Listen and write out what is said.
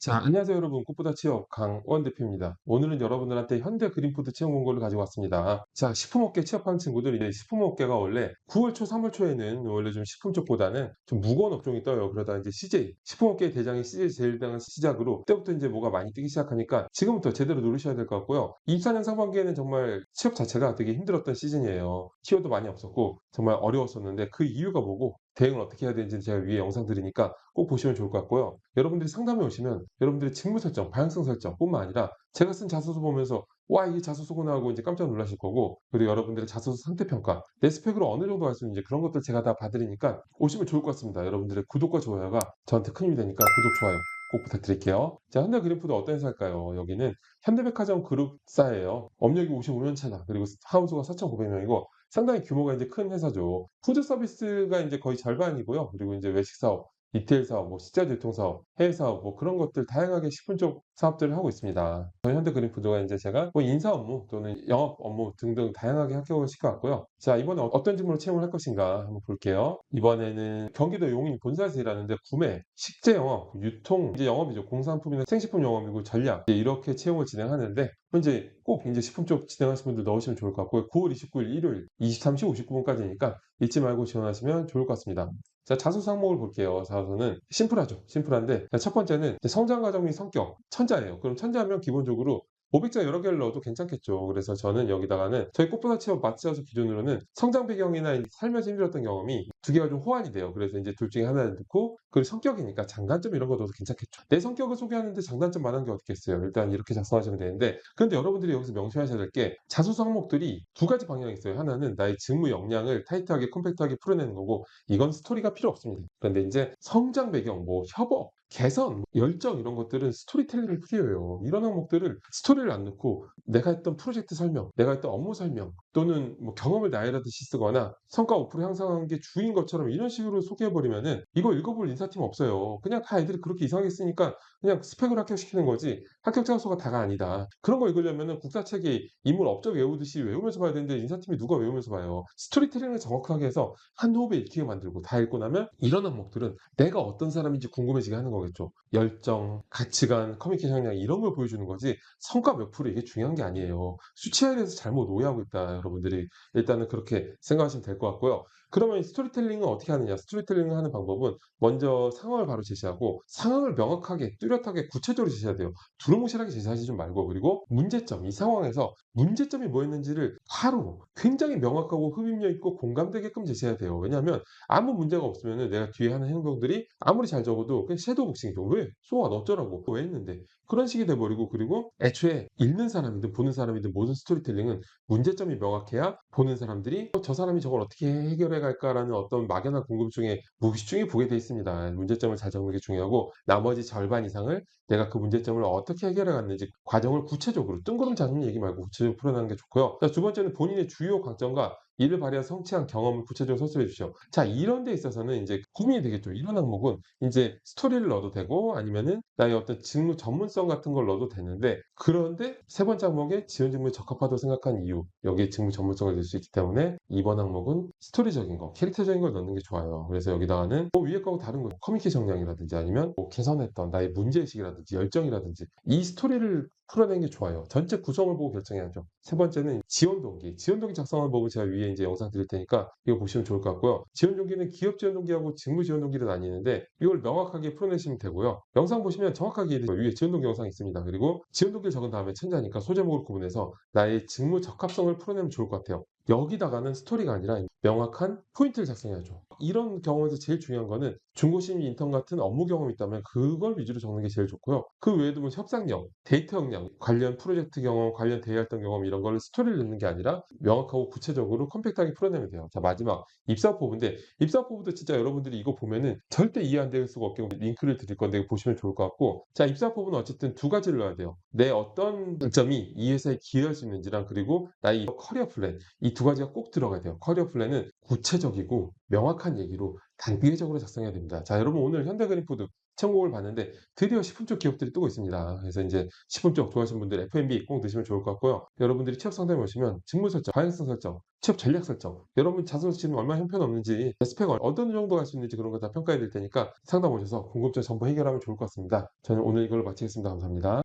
자, 안녕하세요 여러분. 꽃보다 취업 강원 대표입니다. 오늘은 여러분들한테 현대 그린푸드 채용 공고를 가지고 왔습니다. 자, 식품업계 취업하는 친구들, 이제 식품업계가 원래 9월 초, 3월 초에는 원래 좀 식품 쪽보다는 좀 무거운 업종이 떠요. 그러다 이제 CJ, 식품업계 대장인 CJ 제일당을 시작으로 그때부터 이제 뭐가 많이 뜨기 시작하니까 지금부터 제대로 누르셔야 될 것 같고요. 24년 상반기에는 정말 취업 자체가 되게 힘들었던 시즌이에요. 키워도 많이 없었고 정말 어려웠었는데 그 이유가 뭐고 대응을 어떻게 해야 되는지 제가 위에 영상 드리니까 꼭 보시면 좋을 것 같고요. 여러분들이 상담에 오시면 여러분들의 직무 설정, 방향성 설정 뿐만 아니라 제가 쓴 자소서 보면서 와 이게 자소서구나 하고 이제 깜짝 놀라실 거고 그리고 여러분들의 자소서 상태 평가 내 스펙으로 어느 정도 할 수 있는지 그런 것들 제가 다 봐드리니까 오시면 좋을 것 같습니다. 여러분들의 구독과 좋아요가 저한테 큰 힘이 되니까 구독 좋아요 꼭 부탁드릴게요. 자, 현대 그린푸드 어떤 회사일까요? 여기는 현대백화점 그룹사예요. 업력이 55년 차다. 그리고 하우스가 4,900명이고 상당히 규모가 이제 큰 회사죠. 푸드 서비스가 이제 거의 절반이고요. 그리고 이제 외식 사업, 리테일 사업, 뭐 식자재 유통 사업, 해외 사업, 뭐 그런 것들 다양하게 식품 쪽 사업들을 하고 있습니다. 저희 현대그린푸드가 이제 제가 뭐 인사 업무 또는 영업 업무 등등 다양하게 합격을 시켜왔고요. 자, 이번에 어떤 직무로 채용을 할 것인가 한번 볼게요. 이번에는 경기도 용인 본사에서 일하는데 구매, 식재 영업, 유통, 이제 영업이죠. 공산품이나 생식품 영업이고 전략 이렇게 채용을 진행하는데 현재 꼭 이제 식품 쪽 진행하시는 분들 넣으시면 좋을 것 같고요. 9월 29일 일요일 23시 59분까지니까 잊지 말고 지원하시면 좋을 것 같습니다. 자, 자소서 항목을 볼게요. 자소서는 심플하죠. 심플한데 첫 번째는 성장 과정 및 성격, 천자예요. 그럼 천자면 기본적으로 500자 여러 개를 넣어도 괜찮겠죠. 그래서 저는 여기다가는 저희 꽃보다 취업 마취자소 기준으로는 성장 배경이나 살면서 힘들었던 경험이 두 개가 좀 호환이 돼요. 그래서 이제 둘 중에 하나를 넣고 그리고 성격이니까 장단점 이런 거 넣어도 괜찮겠죠. 내 성격을 소개하는데 장단점 많은 게 어떻겠어요. 일단 이렇게 작성하시면 되는데 그런데 여러분들이 여기서 명시하셔야 될 게 자소서 항목들이 두 가지 방향이 있어요. 하나는 나의 직무 역량을 타이트하게 컴팩트하게 풀어내는 거고 이건 스토리가 필요 없습니다. 그런데 이제 성장 배경, 뭐 협업, 개선, 열정 이런 것들은 스토리텔링이 필요해요. 이런 항목들을 스토리를 안 넣고 내가 했던 프로젝트 설명, 내가 했던 업무 설명 또는 뭐 경험을 나열하듯이 쓰거나 성과 5% 향상한 게 주인 것처럼 이런 식으로 소개해버리면은 이거 읽어볼 인사팀 없어요. 그냥 다 애들이 그렇게 이상하게 쓰니까 그냥 스펙을 합격시키는 거지 합격 장소가 다가 아니다. 그런 거 읽으려면은 국사책이 인물 업적 외우듯이 외우면서 봐야 되는데 인사팀이 누가 외우면서 봐요. 스토리텔링을 정확하게 해서 한 호흡에 읽히게 만들고 다 읽고 나면 이런 항목들은 내가 어떤 사람인지 궁금해지게 하는 거 겠죠. 열정, 가치관, 커뮤니케이션 역량 이런 걸 보여주는 거지 성과 몇 프로 이게 중요한 게 아니에요. 수치화에 대해서 잘못 오해하고 있다 여러분들이 일단은 그렇게 생각하시면 될 것 같고요. 그러면 스토리텔링은 어떻게 하느냐? 스토리텔링을 하는 방법은 먼저 상황을 바로 제시하고 상황을 명확하게 뚜렷하게 구체적으로 제시해야 돼요. 두루뭉실하게 제시하지 좀 말고 그리고 문제점 이 상황에서 문제점이 뭐였는지를 바로 굉장히 명확하고 흡입력 있고 공감되게끔 제시해야 돼요. 왜냐하면 아무 문제가 없으면 내가 뒤에 하는 행동들이 아무리 잘 적어도 그냥 섀도우 복싱이죠. 왜? 소환 어쩌라고? 왜 했는데? 그런 식이 돼버리고 그리고 애초에 읽는 사람이든 보는 사람이든 모든 스토리텔링은 문제점이 명확해야 보는 사람들이 어, 저 사람이 저걸 어떻게 해결해 갈까라는 어떤 막연한 궁금증에 무의식중에 보게 돼 있습니다. 문제점을 잘 적는 게 중요하고 나머지 절반 이상을 내가 그 문제점을 어떻게 해결해 갔는지 과정을 구체적으로 뜬구름 잡는 얘기 말고 구체적으로 풀어나는 게 좋고요. 자, 두 번째는 본인의 주요 강점과 이를 발휘한 성취한 경험을 구체적으로 서술해 주시오. 자, 이런 데 있어서는 이제 고민이 되겠죠. 이런 항목은 이제 스토리를 넣어도 되고 아니면은 나의 어떤 직무 전문성 같은 걸 넣어도 되는데 그런데 세 번째 항목에 지원 직무에 적합하다고 생각한 이유 여기에 직무 전문성을 낼 수 있기 때문에 이번 항목은 스토리적인 거, 캐릭터적인 걸 넣는 게 좋아요. 그래서 여기다가는 뭐 위에 거하고 다른 거 커뮤니케이션 역량이라든지 아니면 뭐 개선했던 나의 문제의식이라든지 열정이라든지 이 스토리를 풀어낸 게 좋아요. 전체 구성을 보고 결정해야죠. 세 번째는 지원 동기. 지원 동기 작성을 보고 제가 위에 이제 영상 드릴 테니까 이거 보시면 좋을 것 같고요. 지원 동기는 기업 지원 동기하고 직무 지원 동기를 나뉘는데 이걸 명확하게 풀어내시면 되고요. 영상 보시면 정확하게 위에 지원 동기 영상이 있습니다. 그리고 지원 동기를 적은 다음에 천자니까 소제목을 구분해서 나의 직무 적합성을 풀어내면 좋을 것 같아요. 여기다가는 스토리가 아니라 명확한 포인트를 작성해야죠. 이런 경우에서 제일 중요한 거는 중고심 인턴 같은 업무 경험이 있다면 그걸 위주로 적는 게 제일 좋고요. 그 외에도 뭐 협상력, 데이터 역량, 관련 프로젝트 경험, 관련 대회 활동 경험 이런 걸 스토리를 넣는 게 아니라 명확하고 구체적으로 컴팩트하게 풀어내면 돼요. 자 마지막 입사업 부분도 진짜 여러분들이 이거 보면은 절대 이해 안 될 수가 없게 링크를 드릴 건데 보시면 좋을 것 같고 자 입사업 부분은 어쨌든 두 가지를 넣어야 돼요. 내 어떤 장점이 이 회사에 기여할 수 있는지랑 그리고 나의 커리어 플랜 이두 가지가 꼭 들어가야 돼요. 커리어 플랜은 구체적이고 명확한 얘기로 단계적으로 작성해야 됩니다. 자, 여러분 오늘 현대그린푸드 천국을 봤는데 드디어 식품 쪽 기업들이 뜨고 있습니다. 그래서 이제 식품 쪽 좋아하시는 분들 F&B 꼭 드시면 좋을 것 같고요. 여러분들이 취업 상담에 오시면 직무 설정, 방향성 설정, 취업 전략 설정, 여러분 자소 지금 얼마나 형편없는지, 스펙 어떤 정도 갈 수 있는지 그런 거 다 평가해 드릴 테니까 상담 오셔서 궁금증 전부 해결하면 좋을 것 같습니다. 저는 오늘 이걸로 마치겠습니다. 감사합니다.